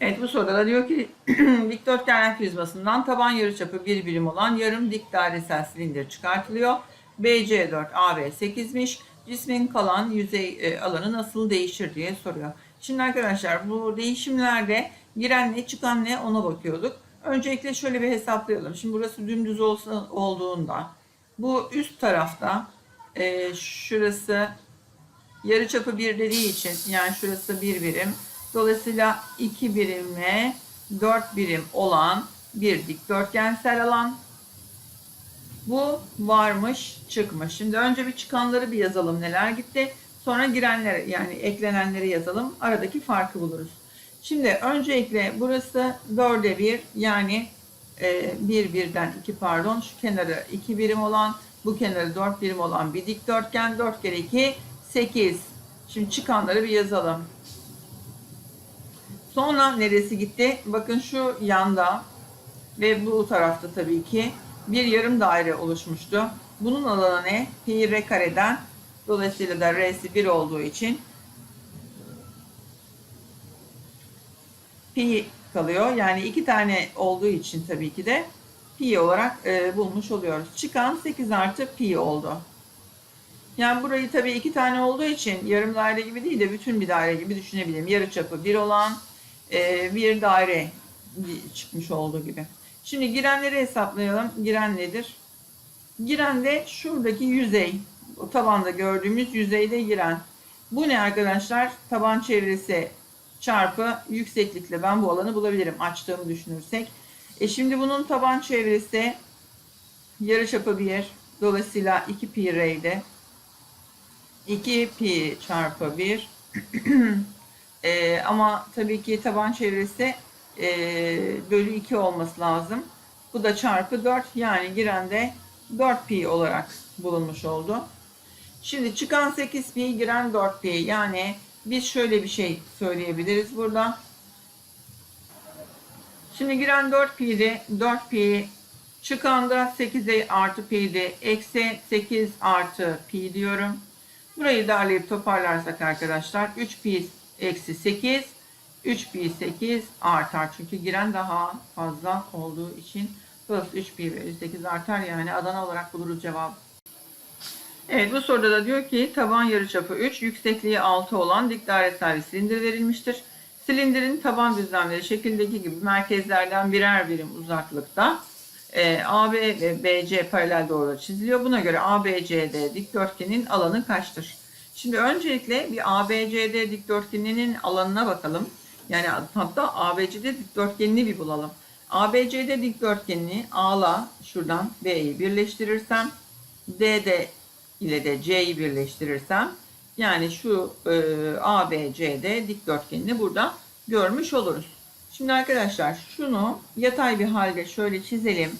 Evet bu soruda da diyor ki dikdörtgen prizmasından taban yarıçapı bir birim olan yarım dik dairesel silindir çıkartılıyor. BC4 AB 8'miş. Cismin kalan yüzey e, alanı nasıl değişir diye soruyor. Şimdi arkadaşlar bu değişimlerde giren ne çıkan ne ona bakıyorduk. Öncelikle şöyle bir hesaplayalım. Şimdi burası dümdüz olsa, olduğunda bu üst tarafta e, şurası yarıçapı bir dediği için yani şurası bir birim. Dolayısıyla 2 birimle 4 birim olan bir dikdörtgensel alan. Bu varmış çıkmış. Şimdi önce bir çıkanları bir yazalım neler gitti. Sonra girenleri yani eklenenleri yazalım. Aradaki farkı buluruz. Şimdi öncelikle burası 4'e 1 yani e, 1 birden 2 pardon şu kenarı 2 birim olan bu kenarı 4 birim olan bir dikdörtgen 4 kere 2 8. Şimdi çıkanları bir yazalım. Sonra neresi gitti? Bakın şu yanda ve bu tarafta tabii ki bir yarım daire oluşmuştu. Bunun alanı ne? Pi r kareden dolayısıyla da r'si 1 olduğu için pi kalıyor. Yani iki tane olduğu için tabii ki de pi olarak e, bulmuş oluyoruz. Çıkan 8 artı pi oldu. Yani burayı tabii iki tane olduğu için yarım daire gibi değil de bütün bir daire gibi düşünebilirim. Yarı çapı bir olan e, bir daire çıkmış olduğu gibi. Şimdi girenleri hesaplayalım. Giren nedir? Giren de şuradaki yüzey. O tabanda gördüğümüz yüzeyde giren. Bu ne arkadaşlar? Taban çevresi çarpı yükseklikle ben bu alanı bulabilirim açtığımı düşünürsek. E şimdi bunun taban çevresi yarıçapı 1 dolayısıyla 2 pi r'ydi. 2 pi çarpı 1 e, ama tabii ki taban çevresi e, bölü 2 olması lazım. Bu da çarpı 4 yani giren de 4 pi olarak bulunmuş oldu. Şimdi çıkan 8 pi giren 4 pi yani biz şöyle bir şey söyleyebiliriz burada. Şimdi giren 4 pi'di. 4 pi çıkan da 8'e artı pi'di. Eksi 8 artı pi diyorum. Burayı derleyip toparlarsak arkadaşlar 3 pi eksi 8 3 pi 8 artar. Çünkü giren daha fazla olduğu için burası 3 pi ve 8 artar. Yani Adana olarak buluruz cevabı. Evet bu soruda da diyor ki taban yarıçapı 3, yüksekliği 6 olan dik dairesel silindir verilmiştir. Silindirin taban düzlemleri şekildeki gibi merkezlerden birer birim uzaklıkta e, AB ve BC paralel doğrular çiziliyor. Buna göre ABCD dikdörtgenin alanı kaçtır? Şimdi öncelikle bir ABCD dikdörtgeninin alanına bakalım. Yani hatta ABCD dikdörtgenini bir bulalım. ABCD dikdörtgenini A'la şuradan B'yi birleştirirsem DD ile de C'yi birleştirirsem yani şu e, ABCD dikdörtgenini burada görmüş oluruz. Şimdi arkadaşlar şunu yatay bir halde şöyle çizelim.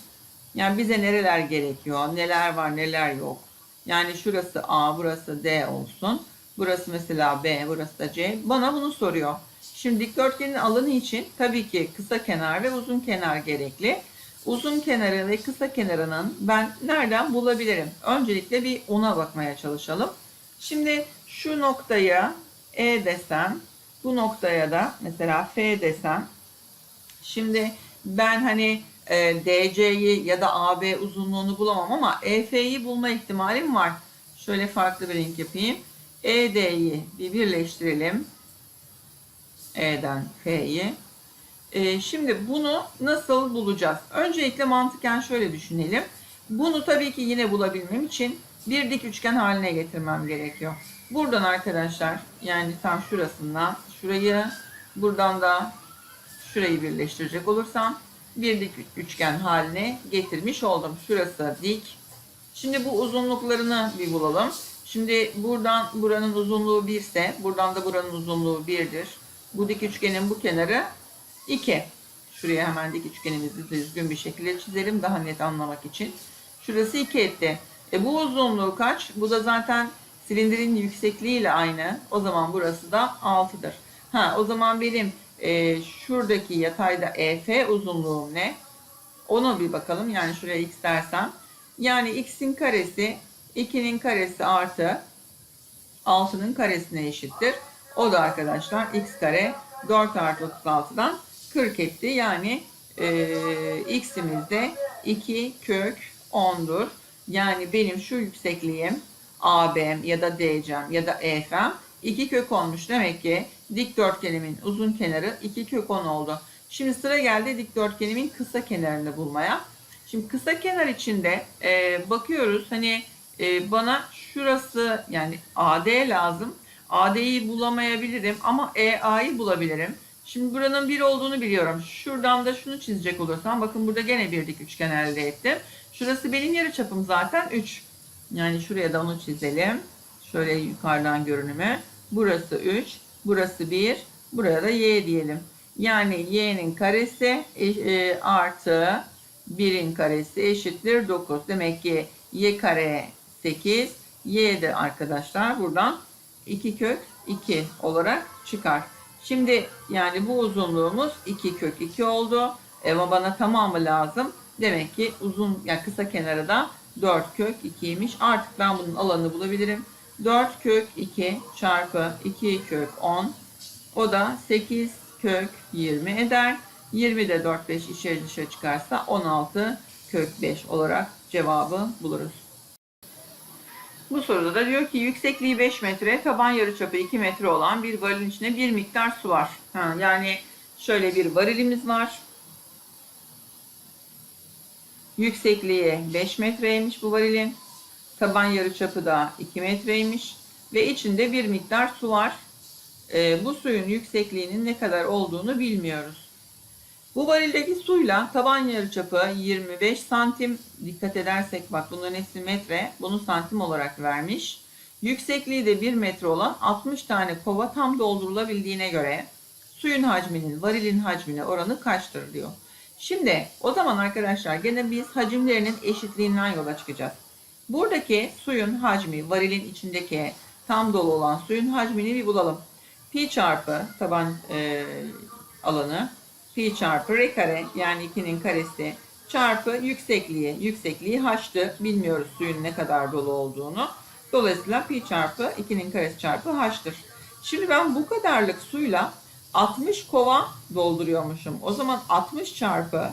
Yani bize nereler gerekiyor, neler var, neler yok. Yani şurası A, burası D olsun. Burası mesela B, burası da C. Bana bunu soruyor. Şimdi dikdörtgenin alanı için tabii ki kısa kenar ve uzun kenar gerekli. Uzun kenarı ve kısa kenarının ben nereden bulabilirim? Öncelikle bir ona bakmaya çalışalım. Şimdi şu noktaya E desem, bu noktaya da mesela F desem. Şimdi ben hani e, DC'yi ya da AB uzunluğunu bulamam ama EF'yi bulma ihtimalim var. Şöyle farklı bir renk yapayım. ED'yi bir birleştirelim. E'den F'yi. E, şimdi bunu nasıl bulacağız? Öncelikle mantıken şöyle düşünelim. Bunu tabii ki yine bulabilmem için bir dik üçgen haline getirmem gerekiyor. Buradan arkadaşlar yani tam şurasından şurayı buradan da şurayı birleştirecek olursam bir dik üçgen haline getirmiş oldum. Şurası dik. Şimdi bu uzunluklarını bir bulalım. Şimdi buradan buranın uzunluğu 1 ise buradan da buranın uzunluğu 1'dir. Bu dik üçgenin bu kenarı 2. Şuraya hemen dik üçgenimizi düzgün bir şekilde çizelim daha net anlamak için. Şurası 2 etti. E bu uzunluğu kaç? Bu da zaten silindirin yüksekliği ile aynı. O zaman burası da 6'dır. Ha o zaman benim e, şuradaki yatayda EF uzunluğum ne? Ona bir bakalım. Yani şuraya x dersem. Yani x'in karesi 2'nin karesi artı 6'nın karesine eşittir. O da arkadaşlar x kare 4 artı 36'dan 40 etti. Yani e, x'imiz de 2 kök 10'dur. Yani benim şu yüksekliğim AB'm ya da DC'm ya da EF'm 2 kök olmuş. Demek ki dikdörtgenimin uzun kenarı 2 kök 10 oldu. Şimdi sıra geldi dikdörtgenimin kısa kenarını bulmaya. Şimdi kısa kenar içinde e, bakıyoruz hani e, bana şurası yani AD lazım. AD'yi bulamayabilirim ama EA'yı bulabilirim. Şimdi buranın 1 olduğunu biliyorum. Şuradan da şunu çizecek olursam bakın burada gene bir dik üçgen elde ettim. Şurası benim yarıçapım zaten 3. Yani şuraya da onu çizelim. Şöyle yukarıdan görünümü. Burası 3, burası 1, buraya da y diyelim. Yani y'nin karesi e, e, artı 1'in karesi eşittir 9. Demek ki y kare 8, y de arkadaşlar buradan 2 kök 2 olarak çıkar. Şimdi yani bu uzunluğumuz 2 kök 2 oldu. Ama bana tamamı lazım. Demek ki uzun yani kısa kenarı da 4 kök 2'ymiş. Artık ben bunun alanını bulabilirim. 4 kök 2 çarpı 2 kök 10. O da 8 kök 20 eder. 20 de 4 5 içeri dışarı çıkarsa 16 kök 5 olarak cevabı buluruz. Bu soruda da diyor ki yüksekliği 5 metre, taban yarıçapı 2 metre olan bir varilin içinde bir miktar su var. Ha, yani şöyle bir varilimiz var. Yüksekliği 5 metreymiş bu varilin. Taban yarıçapı da 2 metreymiş. Ve içinde bir miktar su var. Ee, bu suyun yüksekliğinin ne kadar olduğunu bilmiyoruz. Bu varildeki suyla taban yarıçapı 25 santim. Dikkat edersek bak bunların hepsi metre. Bunu santim olarak vermiş. Yüksekliği de 1 metre olan 60 tane kova tam doldurulabildiğine göre suyun hacminin varilin hacmine oranı kaçtır diyor. Şimdi o zaman arkadaşlar gene biz hacimlerinin eşitliğinden yola çıkacağız. Buradaki suyun hacmi, varilin içindeki tam dolu olan suyun hacmini bir bulalım. Pi çarpı taban e, alanı, pi çarpı r kare yani 2'nin karesi çarpı yüksekliği. Yüksekliği h'tı. Bilmiyoruz suyun ne kadar dolu olduğunu. Dolayısıyla pi çarpı 2'nin karesi çarpı h'tır. Şimdi ben bu kadarlık suyla 60 kova dolduruyormuşum. O zaman 60 çarpı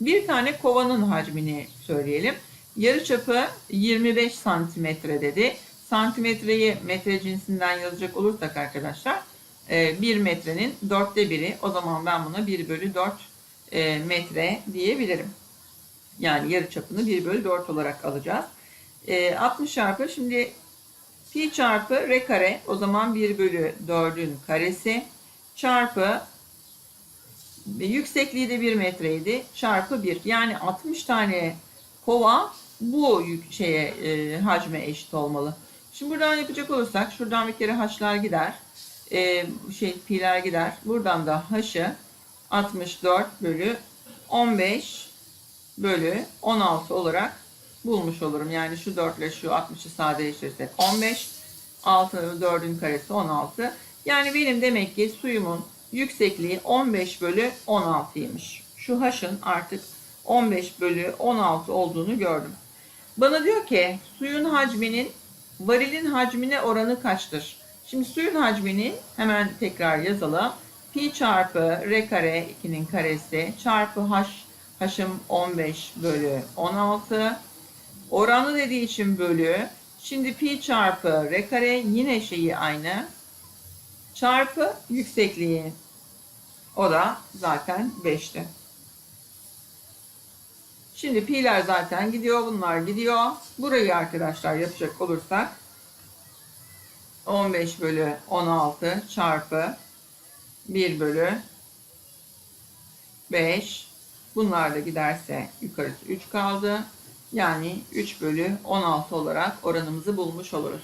bir tane kovanın hacmini söyleyelim. Yarıçapı 25 santimetre dedi. Santimetreyi metre cinsinden yazacak olursak arkadaşlar 1 metrenin dörtte biri. O zaman ben buna 1 bölü 4 e, metre diyebilirim. Yani yarıçapını 1 bölü 4 olarak alacağız. 60 çarpı şimdi pi çarpı r kare o zaman 1 bölü 4'ün karesi çarpı yüksekliği de 1 metreydi çarpı 1 yani 60 tane kova bu yük şeye e, hacme eşit olmalı. Şimdi buradan yapacak olursak şuradan bir kere h'lar gider. E, şey pi'ler gider. Buradan da h'ı 64 bölü 15 bölü 16 olarak bulmuş olurum. Yani şu 4 ile şu 60'ı sadeleştirirsek 15. 6 4'ün karesi 16. Yani benim demek ki suyumun yüksekliği 15 bölü 16'ymış. Şu h'ın artık 15 bölü 16 olduğunu gördüm. Bana diyor ki suyun hacminin varilin hacmine oranı kaçtır? Şimdi suyun hacmini hemen tekrar yazalım. Pi çarpı r kare 2'nin karesi çarpı h h'ım 15 bölü 16. Oranı dediği için bölü. Şimdi pi çarpı r kare yine şeyi aynı. Çarpı yüksekliği. O da zaten 5'ti. Şimdi pi'ler zaten gidiyor. Bunlar gidiyor. Burayı arkadaşlar yapacak olursak 15 bölü 16 çarpı 1 bölü 5 bunlar da giderse yukarısı 3 kaldı. Yani 3 bölü 16 olarak oranımızı bulmuş oluruz.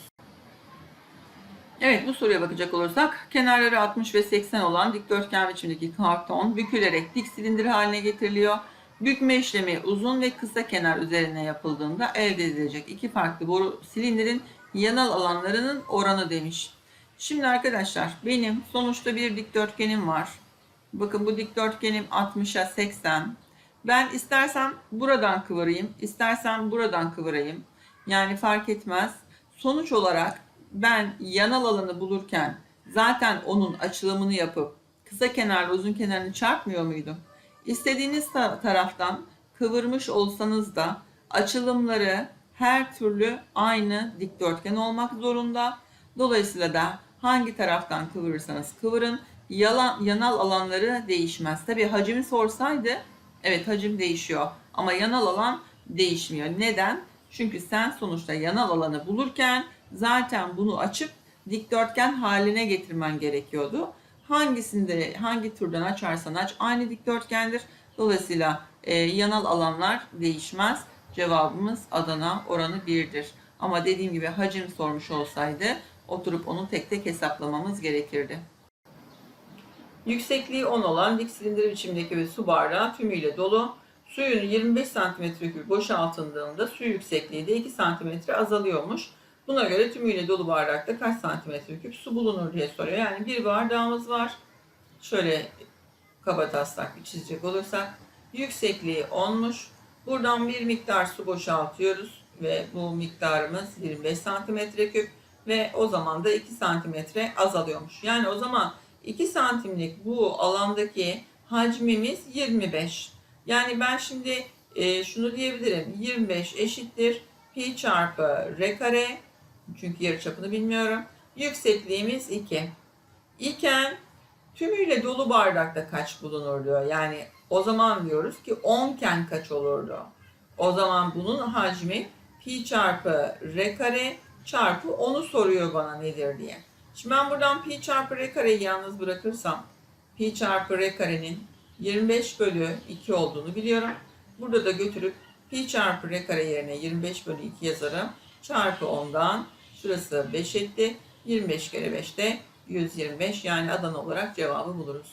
Evet bu soruya bakacak olursak kenarları 60 ve 80 olan dikdörtgen biçimdeki karton bükülerek dik silindir haline getiriliyor. Bükme işlemi uzun ve kısa kenar üzerine yapıldığında elde edilecek iki farklı boru silindirin yanal alanlarının oranı demiş. Şimdi arkadaşlar benim sonuçta bir dikdörtgenim var. Bakın bu dikdörtgenim 60'a 80. Ben istersem buradan kıvırayım, istersem buradan kıvırayım. Yani fark etmez. Sonuç olarak ben yanal alanı bulurken zaten onun açılımını yapıp kısa kenarla uzun kenarını çarpmıyor muydum? İstediğiniz ta- taraftan kıvırmış olsanız da açılımları her türlü aynı dikdörtgen olmak zorunda. Dolayısıyla da hangi taraftan kıvırırsanız kıvırın yalan, yanal alanları değişmez. Tabi hacimi sorsaydı evet hacim değişiyor ama yanal alan değişmiyor. Neden? Çünkü sen sonuçta yanal alanı bulurken zaten bunu açıp dikdörtgen haline getirmen gerekiyordu. Hangisinde hangi türden açarsan aç aynı dikdörtgendir. Dolayısıyla e, yanal alanlar değişmez. Cevabımız Adana oranı 1'dir. Ama dediğim gibi hacim sormuş olsaydı oturup onu tek tek hesaplamamız gerekirdi. Yüksekliği 10 olan dik silindir biçimdeki bir su bardağı tümüyle dolu. Suyun 25 cm boşaltıldığında su yüksekliği de 2 cm azalıyormuş. Buna göre tümüyle dolu bardakta kaç santimetre küp su bulunur diye soruyor. Yani bir bardağımız var. Şöyle kaba taslak bir çizecek olursak. Yüksekliği 10'muş. Buradan bir miktar su boşaltıyoruz ve bu miktarımız 25 santimetre küp ve o zaman da 2 santimetre azalıyormuş. Yani o zaman 2 santimlik bu alandaki hacmimiz 25. Yani ben şimdi e, şunu diyebilirim. 25 eşittir pi çarpı r kare. Çünkü yarıçapını bilmiyorum. Yüksekliğimiz 2. İken tümüyle dolu bardakta kaç bulunur diyor. Yani o zaman diyoruz ki 10 iken kaç olurdu? O zaman bunun hacmi pi çarpı r kare çarpı 10'u soruyor bana nedir diye. Şimdi ben buradan pi çarpı r kareyi yalnız bırakırsam pi çarpı r karenin 25 bölü 2 olduğunu biliyorum. Burada da götürüp pi çarpı r kare yerine 25 bölü 2 yazarım. Çarpı 10'dan şurası 5 etti. 25 kere 5 de 125 yani Adana olarak cevabı buluruz.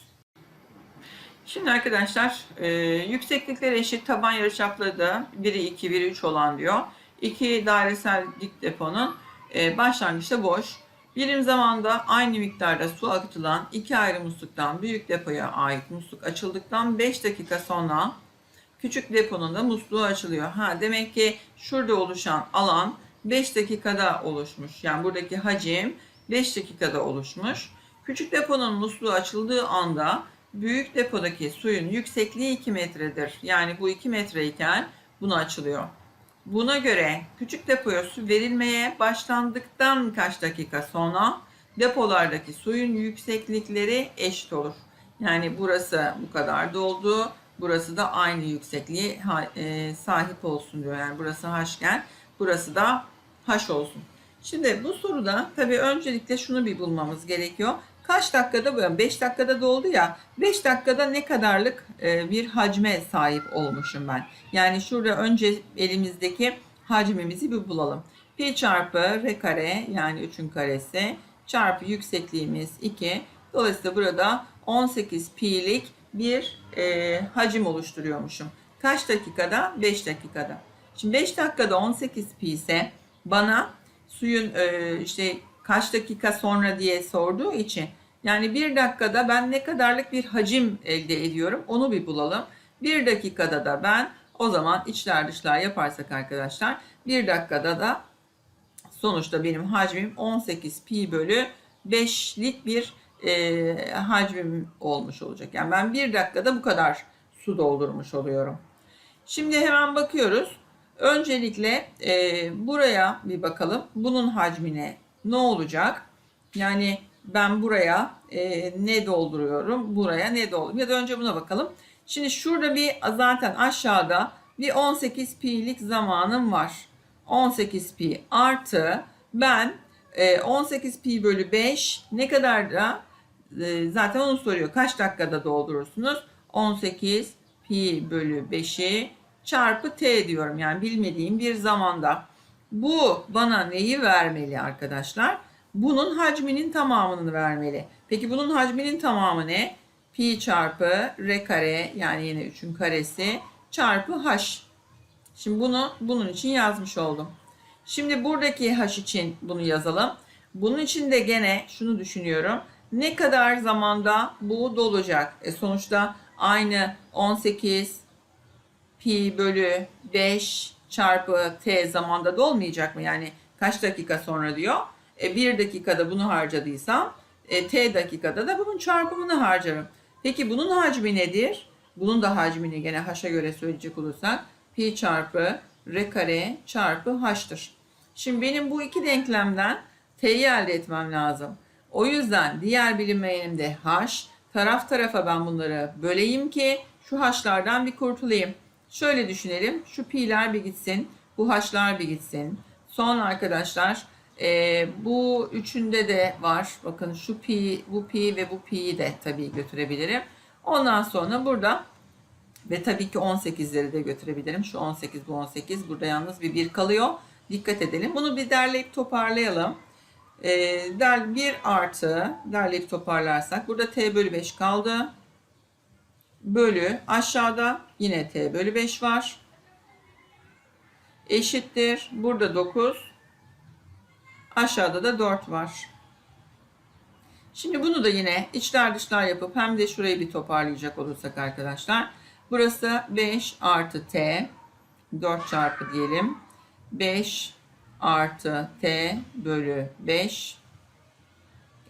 Şimdi arkadaşlar e, yükseklikleri eşit taban yarıçapları da biri 2 biri 3 olan diyor. İki dairesel dik deponun e, başlangıçta boş. Birim zamanda aynı miktarda su akıtılan iki ayrı musluktan büyük depoya ait musluk açıldıktan 5 dakika sonra küçük deponun da musluğu açılıyor. Ha demek ki şurada oluşan alan 5 dakikada oluşmuş. Yani buradaki hacim 5 dakikada oluşmuş. Küçük deponun musluğu açıldığı anda büyük depodaki suyun yüksekliği 2 metredir. Yani bu 2 metreyken bunu açılıyor. Buna göre küçük depoya su verilmeye başlandıktan kaç dakika sonra depolardaki suyun yükseklikleri eşit olur. Yani burası bu kadar doldu. Burası da aynı yüksekliğe e, sahip olsun diyor. Yani burası h'ken burası da h olsun. Şimdi bu soruda tabii öncelikle şunu bir bulmamız gerekiyor. Kaç dakikada bu? 5 dakikada doldu ya. 5 dakikada ne kadarlık e, bir hacme sahip olmuşum ben. Yani şurada önce elimizdeki hacmimizi bir bulalım. Pi çarpı r kare yani 3'ün karesi çarpı yüksekliğimiz 2. Dolayısıyla burada 18 pi'lik bir e, hacim oluşturuyormuşum. Kaç dakikada? 5 dakikada. Şimdi 5 dakikada 18 pi ise bana suyun e, işte kaç dakika sonra diye sorduğu için yani bir dakikada ben ne kadarlık bir hacim elde ediyorum onu bir bulalım. Bir dakikada da ben o zaman içler dışlar yaparsak arkadaşlar bir dakikada da sonuçta benim hacmim 18 pi bölü 5'lik bir e, hacmim olmuş olacak. Yani ben bir dakikada bu kadar su doldurmuş oluyorum. Şimdi hemen bakıyoruz. Öncelikle e, buraya bir bakalım. Bunun hacmine ne olacak? Yani ben buraya e, ne dolduruyorum? Buraya ne dolduruyorum? Ya da önce buna bakalım. Şimdi şurada bir zaten aşağıda bir 18 pi'lik zamanım var. 18 pi artı ben e, 18 pi bölü 5 ne kadar da e, zaten onu soruyor. Kaç dakikada doldurursunuz? 18 pi bölü 5'i çarpı t diyorum. Yani bilmediğim bir zamanda. Bu bana neyi vermeli arkadaşlar? Bunun hacminin tamamını vermeli. Peki bunun hacminin tamamı ne? Pi çarpı r kare yani yine 3'ün karesi çarpı h. Şimdi bunu bunun için yazmış oldum. Şimdi buradaki h için bunu yazalım. Bunun için de gene şunu düşünüyorum. Ne kadar zamanda bu dolacak? E sonuçta aynı 18 pi bölü 5 çarpı t zamanda dolmayacak mı? Yani kaç dakika sonra diyor. E, bir dakikada bunu harcadıysam E, t dakikada da bunun çarpımını harcarım. Peki bunun hacmi nedir? Bunun da hacmini gene h'a göre söyleyecek olursak pi çarpı r kare çarpı h'tır. Şimdi benim bu iki denklemden t'yi elde etmem lazım. O yüzden diğer bilinmeyenim de h. Taraf tarafa ben bunları böleyim ki şu h'lardan bir kurtulayım. Şöyle düşünelim. Şu pi'ler bir gitsin. Bu h'lar bir gitsin. Son arkadaşlar e, bu üçünde de var. Bakın şu pi, bu pi ve bu pi'yi de tabii götürebilirim. Ondan sonra burada ve tabii ki 18'leri de götürebilirim. Şu 18 bu 18. Burada yalnız bir 1 kalıyor. Dikkat edelim. Bunu bir derleyip toparlayalım. E, der, 1 artı derleyip toparlarsak burada t bölü 5 kaldı. Bölü aşağıda yine t bölü 5 var. Eşittir. Burada 9. Aşağıda da 4 var. Şimdi bunu da yine içler dışlar yapıp hem de şurayı bir toparlayacak olursak arkadaşlar. Burası 5 artı t 4 çarpı diyelim. 5 artı t bölü 5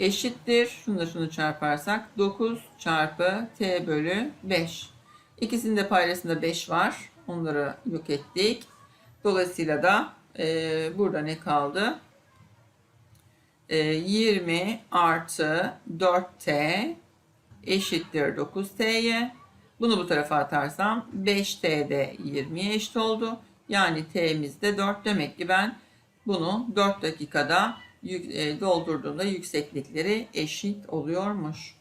eşittir. Şunu da şunu çarparsak 9 çarpı t bölü 5. İkisinin de paydasında 5 var. Onları yok ettik. Dolayısıyla da e, burada ne kaldı? E, 20 artı 4t eşittir 9t'ye. Bunu bu tarafa atarsam 5t de 20'ye eşit oldu. Yani t'miz de 4 demek ki ben bunu 4 dakikada e, doldurduğumda yükseklikleri eşit oluyormuş.